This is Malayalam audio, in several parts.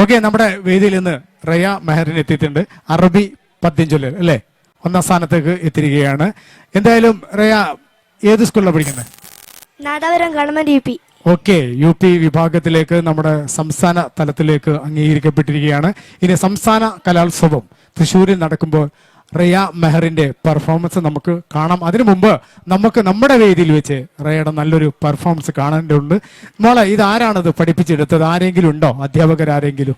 ഓക്കെ നമ്മുടെ വേദിയിൽ നിന്ന് റയ മെഹറിൻ എത്തിയിട്ടുണ്ട്. അറബി പദ്യം ചൊല്ലൽ അല്ലേ? ഒന്നാം സ്ഥാനത്തേക്ക് എത്തിയിരിക്കുകയാണ്. എന്തായാലും റയ ഏത് സ്കൂളിലാണ് പഠിക്കുന്നത്? Nadapuram government U P. Okay U P വിഭാഗത്തിലേക്ക് നമ്മുടെ സംസ്ഥാന തലത്തിലേക്ക് അംഗീകരിക്കപ്പെട്ടിരിക്കുകയാണ്. ഇനി സംസ്ഥാന കലോത്സവം തൃശ്ശൂരിൽ നടക്കുമ്പോൾ റയ മെഹറിന്റെ പെർഫോമൻസ് നമുക്ക് കാണാം. അതിനു മുമ്പ് നമുക്ക് നമ്മുടെ വേദിയിൽ വെച്ച് റയയുടെ നല്ലൊരു പെർഫോമൻസ് കാണേണ്ടതുണ്ട് മോളെ ഇത് ആരാണത് പഠിപ്പിച്ചെടുത്തത്? ആരെങ്കിലും ഉണ്ടോ? അധ്യാപകർ ആരെങ്കിലും?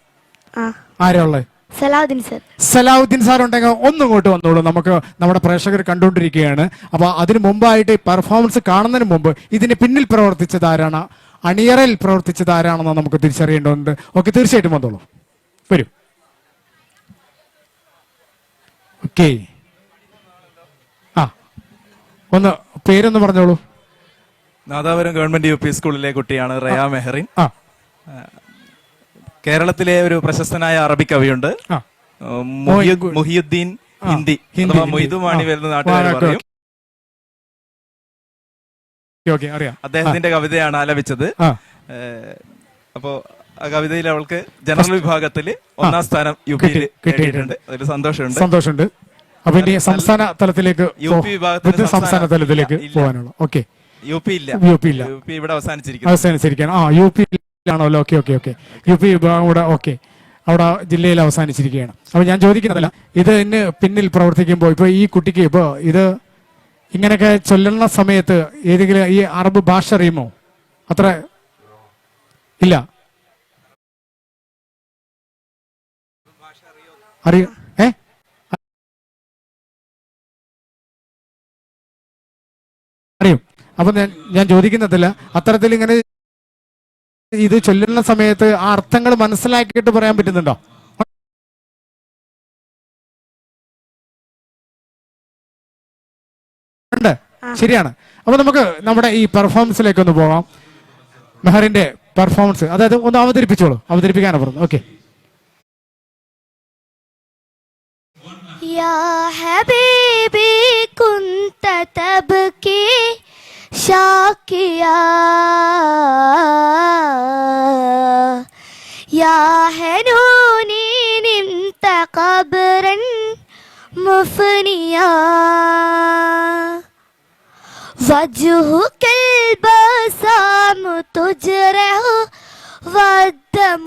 ആരാ ഉള്ളത് സലാഹുദ്ദീൻ സർ. സലാഹുദ്ദീൻ സാർ ഉണ്ടെങ്കിൽ ഒന്നും ഇങ്ങോട്ട് വന്നോളൂ. നമുക്ക് നമ്മുടെ പ്രേക്ഷകർ കണ്ടുകൊണ്ടിരിക്കുകയാണ്. അപ്പൊ അതിനു മുമ്പായിട്ട് ഈ പെർഫോമൻസ് കാണുന്നതിന് മുമ്പ് ഇതിന് പിന്നിൽ പ്രവർത്തിച്ചത് ആരാണ്? അണിയറയിൽ പ്രവർത്തിച്ചത് ആരാണെന്ന് നമുക്ക് തിരിച്ചറിയേണ്ടതുണ്ട്. ഓക്കെ തീർച്ചയായിട്ടും വന്നോളൂ. വരൂ. ഓക്കെ ആ ഒന്ന് പേരൊന്ന് പറഞ്ഞോളൂ. നാദാപുരം ഗവൺമെന്റ് യു പി സ്കൂളിലെ കുട്ടിയാണ് റയ മെഹറിൻ. ആ. കേരളത്തിലെ ഒരു പ്രശസ്തനായ അറബി കവിയുണ്ട്. മുഹിയുദ്ദീൻ ഹിന്ദി. മൊയ്തുമാണി. വരുന്ന നാട്ടുകാർ പറയും. അദ്ദേഹത്തിന്റെ കവിതയാണ് ആലപിച്ചത്. അപ്പോ ആ കവിതയിൽ അവൾക്ക് ജനറൽ വിഭാഗത്തിൽ ഒന്നാം സ്ഥാനം യു പിയിൽ കിട്ടി- കിട്ടിയിട്ടുണ്ട്. കിട്ടിയിട്ടുണ്ട് അതിൽ സന്തോഷമുണ്ട്. സന്തോഷമുണ്ട്. അപ്പൊ ഇനി സംസ്ഥാന തലത്തിലേക്ക് പോ- പി സംസ്ഥാന തലത്തിലേക്ക്. പോകാനുള്ള. ഓക്കെ. യു പി ഇല്ല. യു പി ഇല്ല. യു പി ഇവിടെ അവസാനിച്ചിരിക്കുന്നു. അവസാനിച്ചിരിക്കുകയാണ്. ആ യു ആണോ okay okay okay. U P വിഭാഗം കൂടെ ഓക്കെ. അവിടെ ജില്ലയിൽ അവസാനിച്ചിരിക്കുകയാണ്. അപ്പൊ ഞാൻ ചോദിക്കുന്നതല്ല ഇത് ഇന്ന് പിന്നിൽ പ്രവർത്തിക്കുമ്പോൾ ഇപ്പൊ ഈ കുട്ടിക്ക് ഇപ്പോ ഇത് ഇങ്ങനെയൊക്കെ ചൊല്ലുന്ന സമയത്ത് ഏതെങ്കിലും ഈ അറബ് ഭാഷ അറിയുമോ? അത്ര ഇല്ല. അറിയോ ഏ? അപ്പൊ ഞാൻ ഞാൻ ചോദിക്കുന്നതല്ല അത്തരത്തിൽ ഇങ്ങനെ ഇത് ചൊല്ലുന്ന സമയത്ത് ആ അർത്ഥങ്ങൾ മനസ്സിലാക്കിയിട്ട് പറയാൻ പറ്റുന്നുണ്ടോ ഉണ്ട് ശരിയാണ് അപ്പൊ നമുക്ക് നമ്മുടെ ഈ പെർഫോമൻസിലേക്ക് ഒന്ന് പോകാം മെഹറിന്റെ പെർഫോമൻസ് അതായത് ഒന്ന് അവതരിപ്പിച്ചോളൂ അവതരിപ്പിക്കാനാണ് പറഞ്ഞത് ഓക്കെ يا حبيبي كنت تبكي شاكيا يا هنوني نمت قبرا مفنيا. وجهك البسام تجرح والدم